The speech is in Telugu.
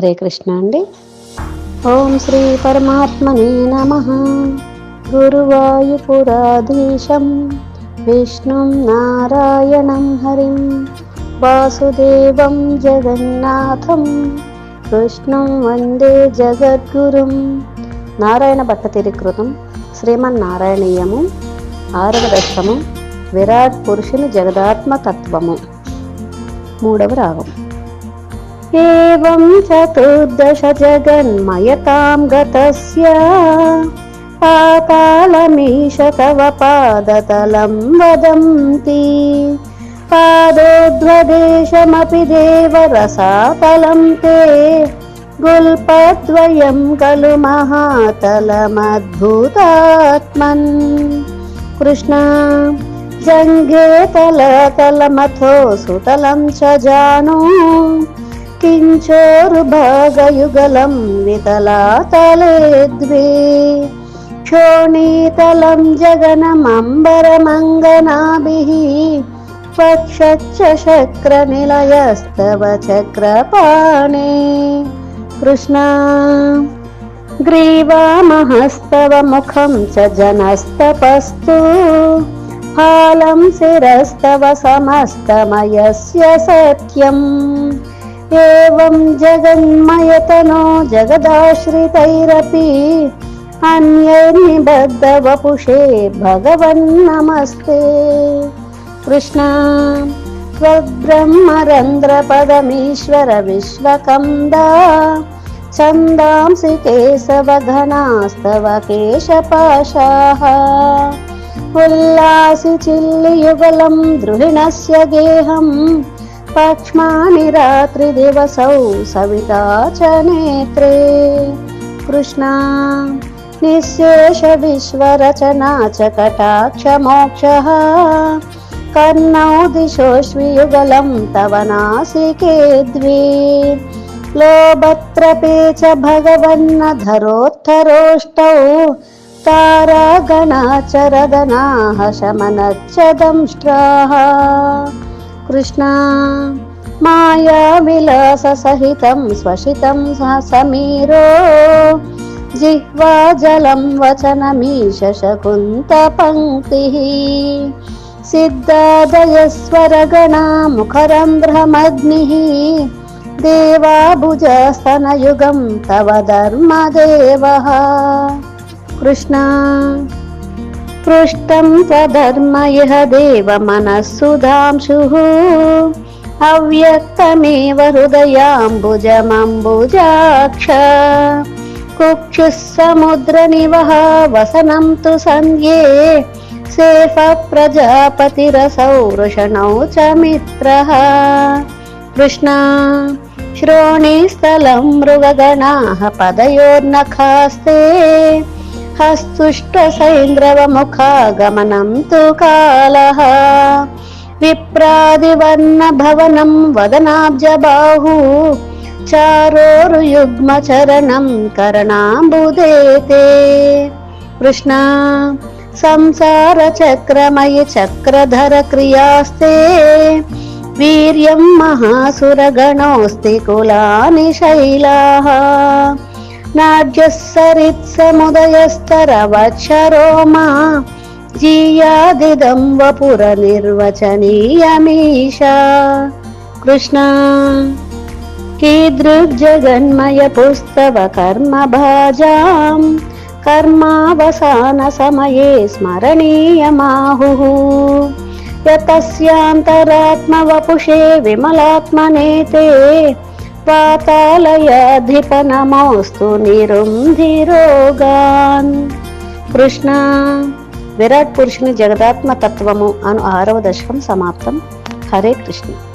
హరే కృష్ణ అండి. ఓం శ్రీ పరమాత్మనే నమ. గురువాయుపురాధీశం విష్ణుం నారాయణం హరిం. వాసుదేవం జగన్నాథం. కృష్ణం వందే జగద్గురుం. నారాయణ భట్టతిరికృతం శ్రీమన్నారాయణీయము. ఆరవ దశము విరాట్ పురుషుని జగదాత్మ తత్వము మూడవ రాగం. ఏం చతుర్దశ జగన్మయతాం గతస్య పాతాళమీశ తవ పాదతలం వదంతి పాదోద్వదేశమపి దేవరసాతలం తే గుల్పద్వయం ఖలు మహాతలమద్భుతాత్మన్ కృష్ణ జంఘే తలతలమథో సుతలం చ జాను కించోరు భాగయుగలం వితలాతలేద్వి క్షోణీతలం జగనమంబరమంగనాభిः. వక్షక్రనిలయస్తవ చక్రపాణే. కృష్ణ గ్రీవామహస్తవ ముఖం చ జనస్తపస్తు. పాలం శిరస్తవ సమస్తమయస్య సత్యం एवं जगन्मयतनो जगदाश्रितैरपि अन्यैर्निबद्धवपुषे भगवन्नमस्ते कृष्ण त्वद्ब्रह्मरन्ध्रपदमीश्वर विश्वकन्दा छन्दांसि केशवघनास्तव केशपाशाः उल्लासि चिल्लियुगलं द्रुहिणस्य गेहम् पक्ष्माणि रात्रिदिवसौ सविता च नेत्रे कृष्णा निःशेषविश्वरचना च कटाक्षमोक्षः कर्णौ दिशोष्वियुगलं तव नासिके द्वे लोभत्रपे च भगवन्नधरोत्तरोष्टौ तारागणाचरदनाः शमनच्च दंष्ट्राः कृष्णा मायाविलाससहितं स्वशितं समीरो जिह्वाजलं वचनमीश शकुन्तपङ्क्तिः सिद्धादयस्वरगणा मुखरन्ध्रमग्निः देवाभुजस्तनयुगं तव धर्मदेवः कृष्णा पृष्टं त्वधर्म इह देवमनःसुधांशुः अव्यक्तमेव हृदयाम्बुजमम्बुजाक्ष कुक्षुः समुद्रनिवः वसनं तु सन्ध्ये सेफ प्रजापतिरसौ वृषणौ च मित्रः कृष्णा श्रोणीस्थलं मृगगणाः पदयोर्नखास्ते हस्तुष्टसैन्द्रवमुखागमनं तु कालः विप्रादिवर्णभवनं वदनाब्जबाहु चारोरुयुग्मचरणं करणाम्बुदेते कृष्णा संसारचक्रमयि चक्रधरक्रियास्ते वीर्यं महासुरगणोऽस्ति कुलानि शैलाः नाड्यः सरित्समुदयस्तरवक्षरोमा जीयादिदं वपुरनिर्वचनीयमीशा कृष्णा कीदृग्जगन्मयपुस्तव कर्मभाजां कर्मावसानसमये स्मरणीयमाहुः यतस्यान्तरात्मवपुषे పాతాళయాధిప నమోస్తు నిరుంధిరోగాన్ కృష్ణ విరాట్ పురుషుని జగదాత్మ తత్వము అను ఆరవ దశకం సమాప్తం. హరే కృష్ణ.